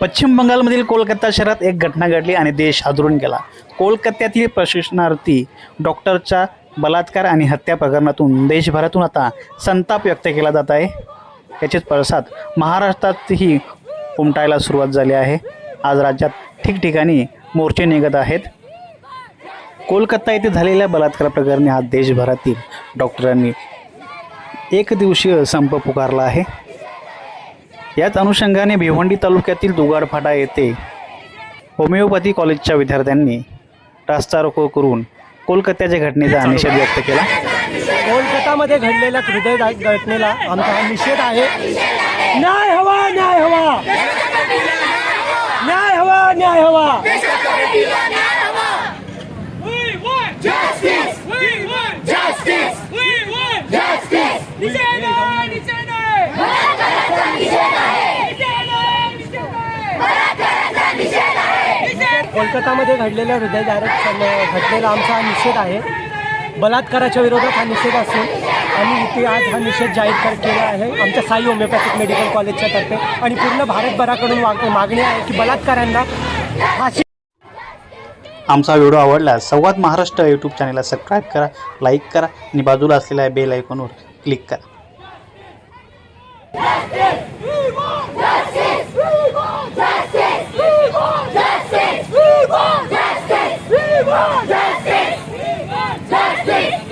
पश्चिम बंगालमधील कोलकाता शहरात एक घटना घडली आणि देश हादरून गेला. कोलकात्यातील प्रशिक्षणार्थी डॉक्टरच्या बलात्कार आणि हत्या प्रकरणातून देशभरातून आता संताप व्यक्त केला जात आहे. याचेच पडसाद महाराष्ट्रातही उमटायला सुरुवात झाली आहे. आज राज्यात ठिकठिकाणी मोर्चे निघत आहेत. कोलकाता येथे झालेल्या बलात्कार प्रकरणी आज देशभरातील डॉक्टरांनी एक दिवसीय संप पुकारला आहे. याच अनुषंगाने भिवंडी तालुक्यातील दुगाडफाटा येथे होमिओपॅथी कॉलेजच्या विद्यार्थ्यांनी रास्ता रोको करून कोलकात्याच्या घटनेचा निषेध व्यक्त केला. कोलकातामध्ये घडलेल्या हृदयदायक घटनेला आमचा हा निषेध आहे. न्याय हवा न्याय हवा. न्याय हवा न्याय हवा We want justice. We want justice. We want justice. निषेध आहे, निषेध आहे. निषेध आहे. निषेध कोलकातामध्ये घडलेल्या हृदयदायक घटनेला आमचा हा निषेध आहे. बलात्काराच्या विरोधात हा निषेध असून आम्ही इथे आज हा निषेध जाहीर कर केला आहे. आमच्या साई होमिओपॅथिक मेडिकल कॉलेजच्या तर्फे. आणि पूर्ण भारतभराकडून वाग- मागणी आहे की बलात्कारांना फाशी आमचा व्हिडिओ आवडल्यास संवाद महाराष्ट्र यूट्यूब चॅनलला सबस्क्राईब करा लाईक करा आणि बाजूला असलेल्या बेल आयकॉनवर क्लिक करा. Justice!